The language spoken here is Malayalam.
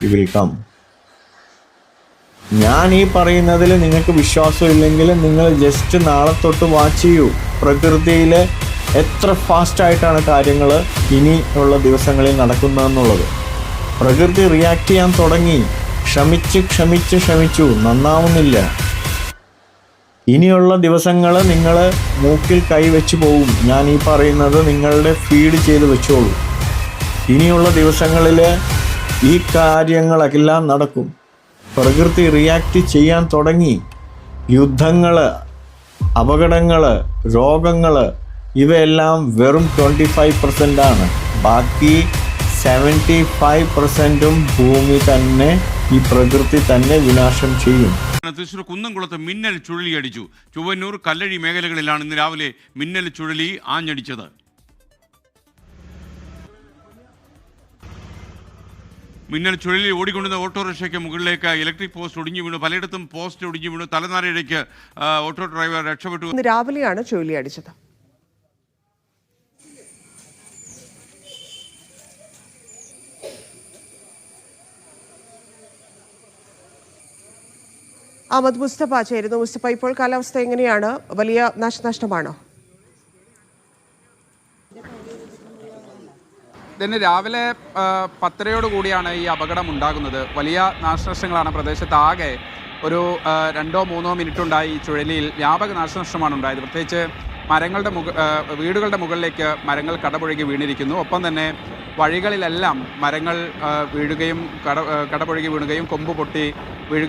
യു കം ഞാൻ ഈ പറയുന്നതിൽ നിങ്ങൾക്ക് വിശ്വാസമില്ലെങ്കിൽ നിങ്ങൾ ജസ്റ്റ് നാളെ തൊട്ട് വാച്ച് ചെയ്യൂ. പ്രകൃതിയിൽ എത്ര ഫാസ്റ്റായിട്ടാണ് കാര്യങ്ങൾ ഇനിയുള്ള ദിവസങ്ങളിൽ നടക്കുന്നതെന്നുള്ളത്. പ്രകൃതി റിയാക്ട് ചെയ്യാൻ തുടങ്ങി. ക്ഷമിച്ച് ക്ഷമിച്ച് ക്ഷമിച്ചു. നന്നാവുന്നില്ല. ഇനിയുള്ള ദിവസങ്ങൾ നിങ്ങൾ മൂക്കിൽ കൈവച്ച് പോകും ഞാൻ ഈ പറയുന്നത് നിങ്ങളുടെ ഫീഡ് ചെയ്ത് വെച്ചോളൂ. ഇനിയുള്ള ദിവസങ്ങളിൽ ഈ കാര്യങ്ങളെല്ലാം നടക്കും. പ്രകൃതി റിയാക്ട് ചെയ്യാൻ തുടങ്ങി. യുദ്ധങ്ങൾ അപകടങ്ങൾ രോഗങ്ങൾ ഇവയെല്ലാം വെറും ട്വന്റി ഫൈവ് ആണ്. ബാക്കി സെവന്റി ഫൈവ് പെർസെന്റും ഭൂമി തന്നെ ഈ പ്രകൃതി തന്നെ വിനാശം ചെയ്യും. തൃശൂർ കുന്നംകുളത്ത് മിന്നൽ ചുഴലിയടിച്ചു. ചുവന്നൂർ കല്ലഴി മേഖലകളിലാണ് ഇന്ന് രാവിലെ മിന്നൽ ചുഴലി ആഞ്ഞടിച്ചത്. മിന്നൽ ചുഴലി ഓടിക്കൊണ്ടുന്ന ഓട്ടോറിക്ഷയ്ക്ക് മുകളിലേക്ക് ഇലക്ട്രിക് പോസ്റ്റ് ഒടിഞ്ഞു വീണു. പലയിടത്തും പോസ്റ്റ് ഒടിഞ്ഞു വീണു. തലനാരിഴയ്ക്ക് ഓട്ടോ ഡ്രൈവർ രക്ഷപ്പെട്ടു. ഇന്ന് രാവിലെയാണ് ചുഴലിയടിച്ചത് അഹമ്മദ് മുസ്തഫ ചേരുന്നു. മുസ്തഫ ഇപ്പോൾ കാലാവസ്ഥ എങ്ങനെയാണ്? വലിയ നാശനഷ്ടമാണോ? ഇതിന് രാവിലെ പത്തരയോട് കൂടിയാണ് ഈ അപകടം ഉണ്ടാകുന്നത്. വലിയ നാശനഷ്ടങ്ങളാണ് പ്രദേശത്താകെ ഒരു രണ്ടോ മൂന്നോ മിനിറ്റ് ഉണ്ടായി ഈ ചുഴലിയിൽ. വ്യാപക നാശനഷ്ടമാണ് ഉണ്ടായത്. പ്രത്യേകിച്ച് മരങ്ങളുടെ മുക വീടുകളുടെ മുകളിലേക്ക് മരങ്ങൾ കടപുഴകി വീണിരിക്കുന്നു. ഒപ്പം തന്നെ വഴികളിലെല്ലാം മരങ്ങൾ വീഴുകയും കട കടപുഴകി വീണുകയും കൊമ്പ് പൊട്ടി വീഴുകയും